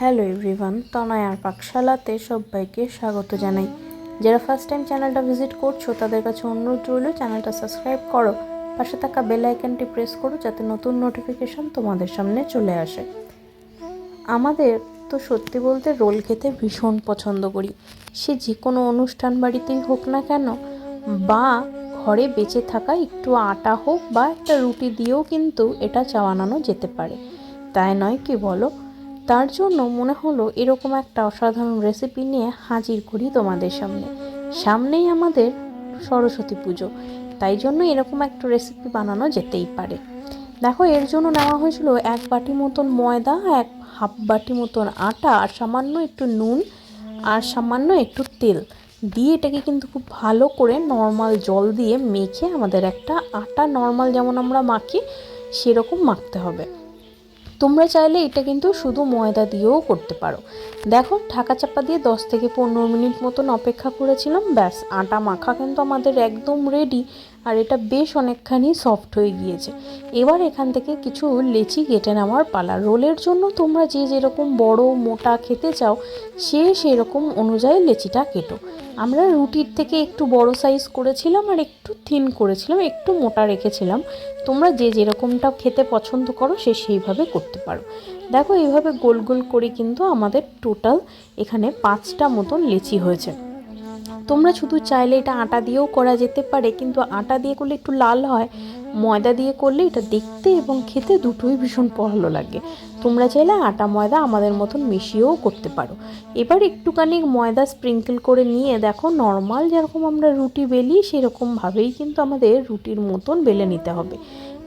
Hello everyone তনয়ার পাকশালাতে সবাইকে স্বাগত জানাই। যারা ফার্স্ট টাইম চ্যানেলটা ভিজিট করছ, তাদের কাছে অনুরোধ রইল চ্যানেলটা সাবস্ক্রাইব করো। পাশে থাকা বেল আইকনটি প্রেস করো যাতে নতুন নোটিফিকেশন তোমাদের সামনে চলে আসে। আমাদের তো সত্যি বলতে রোল খেতে ভীষণ পছন্দ করি। সে যে কোনো অনুষ্ঠান বাড়িতেই হোক না কেন, বা ঘরে বেঁচে থাকা একটু আটা হোক বা একটা রুটি দিয়েও কিন্তু এটা চাওয়ানো যেতে পারে। তাই নয় কি বলো তার জন্য মনে হলো এরকম একটা অসাধারণ রেসিপি নিয়ে হাজির করি তোমাদের সামনে। সামনেই আমাদের সরস্বতী পুজো, তাই জন্য এরকম একটা রেসিপি বানানো যেতেই পারে। দেখো, এর জন্য নেওয়া হয়েছিল এক বাটি মতন ময়দা, এক হাফ বাটি মতন আটা, আর সামান্য একটু নুন, আর সামান্য একটু তেল। দিয়ে এটাকে কিন্তু খুব ভালো করে নর্মাল জল দিয়ে মেখে আমাদের একটা আটা নর্মাল যেমন আমরা মাখি, সেরকম মাখতে হবে। তোমরা চাইলে এটা কিন্তু শুধু ময়দা দিয়েও করতে পারো। দেখো, ঢাকা চাপা দিয়ে দশ থেকে পনেরো মিনিট মতন অপেক্ষা করেছিলাম। ব্যাস, আটা মাখা কিন্তু আমাদের একদম রেডি আর এটা বেশ অনেকখানি সফট হয়ে গিয়েছে। এবার এখান থেকে কিছু লেচি কেটে নেওয়ার পালা। রোলের জন্য তোমরা যে যেরকম বড় মোটা খেতে চাও, সে সেরকম অনুযায়ী লেচিটা কেটো। আমরা রুটির থেকে একটু বড় সাইজ করেছিলাম আর একটু থিন করেছিলাম, একটু মোটা রেখেছিলাম। তোমরা যে যেরকমটা খেতে পছন্দ করো সে সেইভাবে করতে পারো। দেখো এইভাবে গোল গোল করে কিন্তু আমাদের টোটাল এখানে পাঁচটা মতন লেচি হয়েছে। তোমরা শুধু চাইলে এটা আটা দিয়েও করা যেতে পারে, কিন্তু আটা দিয়ে করলে একটু লাল হয়, ময়দা দিয়ে করলে এটা দেখতে এবং খেতে দুটোই ভীষণ ভালো লাগে। তোমরা চাইলে আটা ময়দা আমাদের মতন মিশিয়েও করতে পারো। এবার একটুখানি ময়দা স্প্রিঙ্কেল করে নিয়ে দেখো নর্মাল যেরকম আমরা রুটি বেলি, সেরকমভাবেই কিন্তু আমাদের রুটির মতন বেলে নিতে হবে।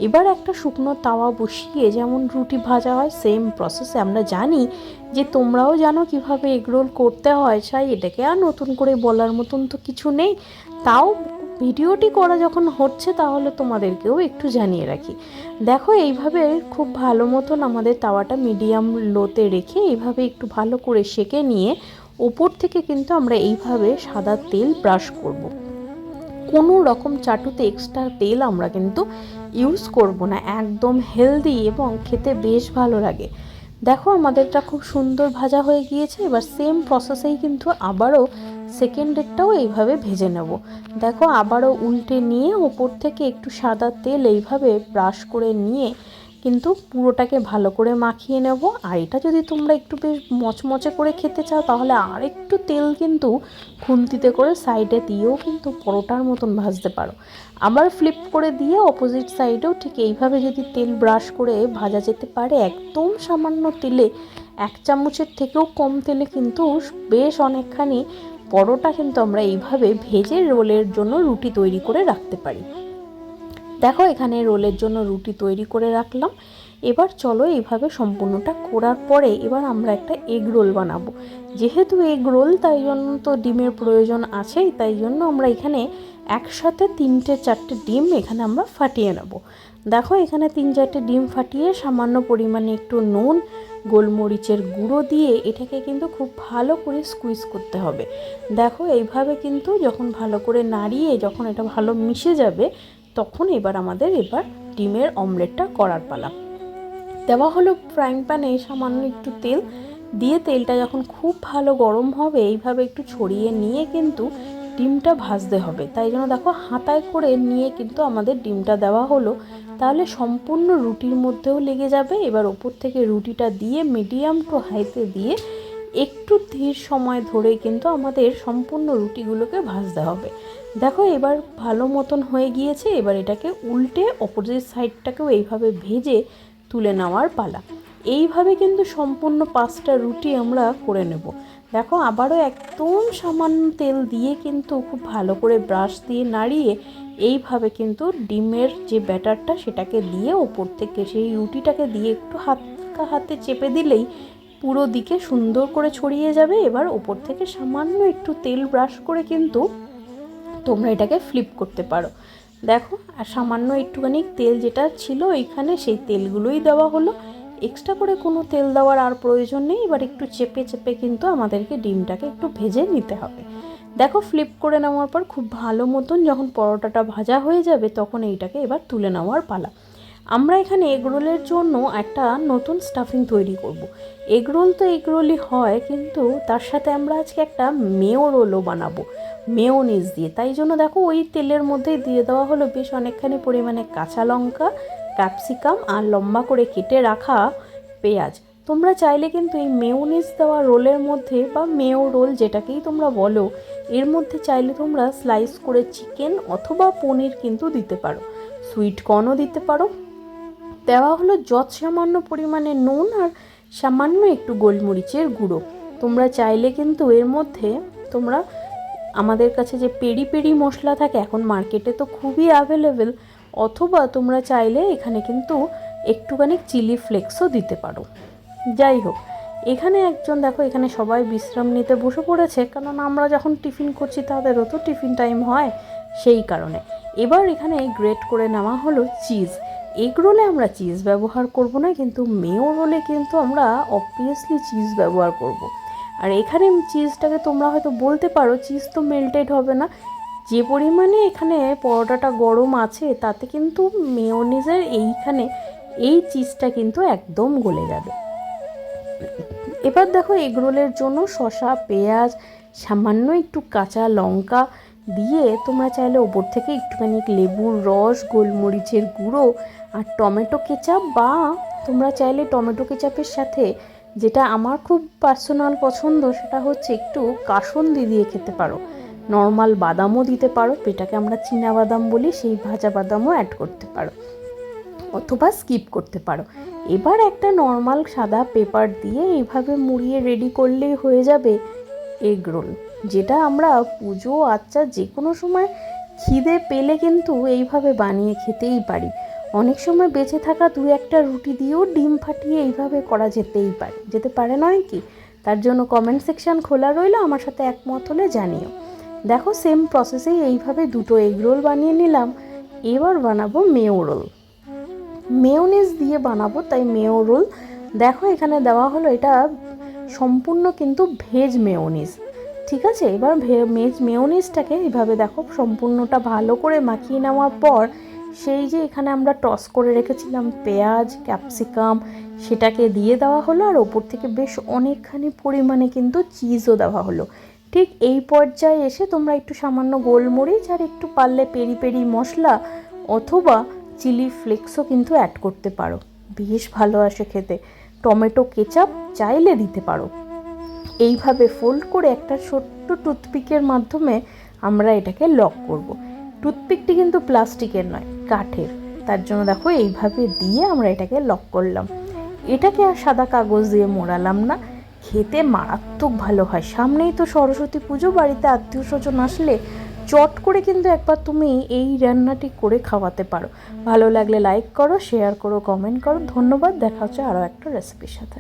এবার একটা শুকনো তাওয়া বসিয়ে যেমন রুটি ভাজা হয় সেম প্রসেসে আমরা জানি যে তোমরাও জানো কীভাবে এগরোল করতে হয়, চাই এটাকে আর নতুন করে বলার মতন তো কিছু নেই। তাও ভিডিওটি করা যখন হচ্ছে তাহলে তোমাদেরকেও একটু জানিয়ে রাখি। দেখো, এইভাবে খুব ভালো মতন আমাদের তাওয়াটা মিডিয়াম লোতে রেখে এইভাবে একটু ভালো করে সেকে নিয়ে ওপর থেকে কিন্তু আমরা এইভাবে সাদা তেল ব্রাশ করব। কোনো রকম চাটুতে এক্সট্রা তেল আমরা কিন্তু ইউজ করব না। একদম হেলদি এবং খেতে বেশ ভালো লাগে। দেখো আমাদেরটা খুব সুন্দর ভাজা হয়ে গিয়েছে, এবার সেম প্রসেসেই কিন্তু আবারও সেকেন্ড ডেটটাও এইভাবে ভেজে নেব। দেখো আবারও উল্টে নিয়ে ওপর থেকে একটু সাদা তেল এইভাবে ব্রাশ করে নিয়ে কিন্তু পুরোটাকে ভালো করে মাখিয়ে নেব। আর এটা যদি তোমরা একটু বেশ মচমচে করে খেতে চাও, তাহলে আর একটু তেল কিন্তু খুন্তিতে করে সাইডে দিয়েও কিন্তু পরোটার মতন ভাজতে পারো। আবার ফ্লিপ করে দিয়ে অপোজিট সাইডেও ঠিক এইভাবে যদি তেল ব্রাশ করে ভাজা যেতে পারে, একদম সামান্য তেলে, এক চামচের থেকেও কম তেলে কিন্তু বেশ অনেকখানি পরোটা কিন্তু আমরা এইভাবে ভেজে রোলের জন্য রুটি তৈরি করে রাখতে পারি। দেখো, এখানে রোলের জন্য রুটি তৈরি করে রাখলাম। এবার চলো এইভাবে সম্পূর্ণটা করার পরে এবার আমরা একটা এগ রোল বানাবো। যেহেতু এগ রোল তাই জন্য তো ডিমের প্রয়োজন আছেই, তাই জন্য আমরা এখানে একসাথে তিনটে চারটে ডিম এখানে আমরা ফাটিয়ে নেব। দেখো, এখানে তিন চারটে ডিম ফাটিয়ে সামান্য পরিমাণে একটু নুন, গোলমরিচের গুঁড়ো দিয়ে এটাকে কিন্তু খুব ভালো করে স্কুইজ করতে হবে। দেখো, এইভাবে কিন্তু যখন ভালো করে নাড়িয়ে যখন এটা ভালো মিশে যাবে তখন এবার আমাদের এবার ডিমের অমলেটটা করার পালা। দেওয়া হলো ফ্রাইং প্যানে সামান্য একটু তেল। দিয়ে তেলটা যখন খুব ভালো গরম হবে, এইভাবে একটু ছড়িয়ে নিয়ে কিন্তু ডিমটা ভাজতে হবে। তাই জন্য দেখো হাতায় করে নিয়ে কিন্তু আমাদের ডিমটা দেওয়া হলো। তাহলে সম্পূর্ণ রুটির মধ্যেও লেগে যাবে। এবার ওপর থেকে রুটিটা দিয়ে মিডিয়াম টু হাইতে দিয়ে একটু ধীর সময় ধরে কিন্তু আমাদের সম্পূর্ণ রুটিগুলোকে ভাজতে হবে। দেখো, এবার ভালো মতন হয়ে গিয়েছে, এবার এটাকে উল্টে অপোজিট সাইডটাকেও এইভাবে ভেজে তুলে নেওয়ার পালা। এইভাবে কিন্তু সম্পূর্ণ পাঁচটা রুটি আমরা করে নেব। দেখো, আবারও একদম সামান্য তেল দিয়ে কিন্তু খুব ভালো করে ব্রাশ দিয়ে নাড়িয়ে এইভাবে কিন্তু ডিমের যে ব্যাটারটা সেটাকে দিয়ে ওপর থেকে, সেই রুটিটাকে দিয়ে একটু হাত হাতে চেপে দিলেই পুরো দিকে সুন্দর করে ছড়িয়ে যাবে। এবার ওপর থেকে সামান্য একটু তেল ব্রাশ করে কিন্তু তোমরা এটাকে ফ্লিপ করতে পারো। দেখো, আর সামান্য একটুখানি তেল যেটা ছিল এখানে সেই তেলগুলোই দেওয়া হলো। এক্সট্রা করে কোনো তেল দেওয়ার আর প্রয়োজন নেই, এবার একটু চেপে চেপে কিন্তু আমাদেরকে ডিমটাকে একটু ভেজে নিতে হবে। দেখো ফ্লিপ করে নেওয়ার পর খুব ভালো মতন যখন পরোটাটা ভাজা হয়ে যাবে, তখন এইটাকে এবার তুলে নেওয়ার পালা। আমরা এখানে এগরোলের জন্য একটা নতুন স্টাফিং তৈরি করব। এগরোল তো এগরোলই হয়, কিন্তু তার সাথে আমরা আজকে একটা মেও রোলও বানাবো, মেয়োনিজ দিয়ে। তাই জন্য দেখো ওই তেলের মধ্যেই দিয়ে দেওয়া হলো বেশ অনেকখানি পরিমাণে কাঁচা লঙ্কা, ক্যাপসিকাম আর লম্বা করে কেটে রাখা পেঁয়াজ। তোমরা চাইলে কিন্তু এই মেয়োনিজ দেওয়া রোলের মধ্যে বা মেও রোল যেটাকেই তোমরা বলো, এর মধ্যে চাইলে তোমরা স্লাইস করে চিকেন অথবা পনির কিন্তু দিতে পারো। সুইট কর্নও দিতে পারো। দেওয়া হলো যত সামান্য পরিমাণে নুন আর সামান্য একটু গোলমরিচের গুঁড়ো। তোমরা চাইলে কিন্তু এর মধ্যে তোমরা আমাদের কাছে যে পেরি পেরি মশলা থাকে এখন মার্কেটে তো খুবই অ্যাভেলেবেল অথবা তোমরা চাইলে এখানে কিন্তু একটুখানি চিলি ফ্লেক্সও দিতে পারো। যাই হোক, এখানে একজন দেখো, এখানে সবাই বিশ্রাম নিতে বসে পড়েছে কারণ আমরা যখন টিফিন করছি তাদেরও তো টিফিন টাইম হয় সেই কারণে। এবার এখানে গ্রেট করে নেওয়া হলো চিজ এগ রোলে আমরা চিজ ব্যবহার করব না, কিন্তু মেও রোলে কিন্তু আমরা অবভিয়াসলি চিজ ব্যবহার করব। আর এখানে চিজটাকে তোমরা হয়তো বলতে পারো চিজ তো মেল্টেড হবে না যে পরিমাণে এখানে পরোটাটা গরম আছে, তাতে কিন্তু মেয়োনিজের এইখানে এই চিজটা কিন্তু একদম গলে যাবে এবার দেখো এগরোলের জন্য শসা, পেঁয়াজ, সামান্য একটু কাঁচা লঙ্কা দিয়ে তোমরা চাইলে ওপর থেকে একটুখানি লেবুর রস, গোলমরিচের গুঁড়ো আর টমেটো কেচাপ বা তোমরা চাইলে টমেটো কেচাপের সাথে যেটা আমার খুব পার্সোনাল পছন্দ, সেটা হচ্ছে একটু কাসন্দি দিয়ে খেতে পারো। নর্মাল বাদামও দিতে পারো যেটাকে আমরা চীনা বাদাম বলি, সেই ভাজা বাদামও অ্যাড করতে পারো অথবা স্কিপ করতে পারো। এবার একটা নর্মাল সাদা পেপার দিয়ে এইভাবে মুড়িয়ে রেডি করলেই হয়ে যাবে এগ রোল যেটা আমরা পুজো আচ্চা যে কোনো সময় খিদে পেলে কিন্তু এইভাবে বানিয়ে খেতেই পারি। অনেক সময় বেঁচে থাকা দু একটা রুটি দিয়েও ডিম ফাটিয়ে এইভাবে করা যেতেই পারে। যেতে পারে নয় কি? তার জন্য কমেন্ট সেকশান খোলা রইল, আমার সাথে একমত হলে জানিও। দেখো সেম প্রসেসেই এইভাবে দুটো এগ রোল বানিয়ে নিলাম। এবার বানাবো মেও রোল মেয়োনিজ দিয়ে বানাবো, তাই মেও রোল দেখো, এখানে দেওয়া হলো এটা সম্পূর্ণ কিন্তু ভেজ মেয়োনিজ ঠিক আছে? এবার ভেজ মেয়োনিজটাকে এইভাবে দেখো, সম্পূর্ণটা ভালো করে মাখিয়ে নেওয়ার পর সেই যে এখানে আমরা টস করে রেখেছিলাম পেঁয়াজ ক্যাপসিকাম সেটাকে দিয়ে দেওয়া হলো আর ওপর থেকে বেশ অনেকখানি পরিমাণে কিন্তু চিজও দেওয়া হলো। ঠিক এই পর্যায়ে এসে তোমরা একটু সামান্য গোলমরিচ আর একটু পারলে পেরি পেরি মশলা অথবা চিলি ফ্লেক্সও কিন্তু অ্যাড করতে পারো। বেশ ভালো আসে খেতে। টমেটো কেচাপ চাইলে দিতে পারো। এইভাবে ফোল্ড করে একটা ছোট্ট টুথপিকের মাধ্যমে আমরা এটাকে লক করব। টুথপিকটি কিন্তু প্লাস্টিকের নয়। কাঠের। তার জন্য দেখো এইভাবে দিয়ে আমরা এটাকে লক করলাম। এটাকে আর সাদা কাগজ দিয়ে মোড়ালাম না। খেতে মারাত্মক ভালো হয়। সামনেই তো সরস্বতী পুজো, বাড়িতে আত্মীয় স্বজন আসলে চট করে কিন্তু একবার তুমি এই রান্নাটি করে খাওয়াতে পারো। ভালো লাগলে লাইক করো শেয়ার করো কমেন্ট করো। ধন্যবাদ। দেখা হচ্ছে আরও একটা রেসিপির সাথে।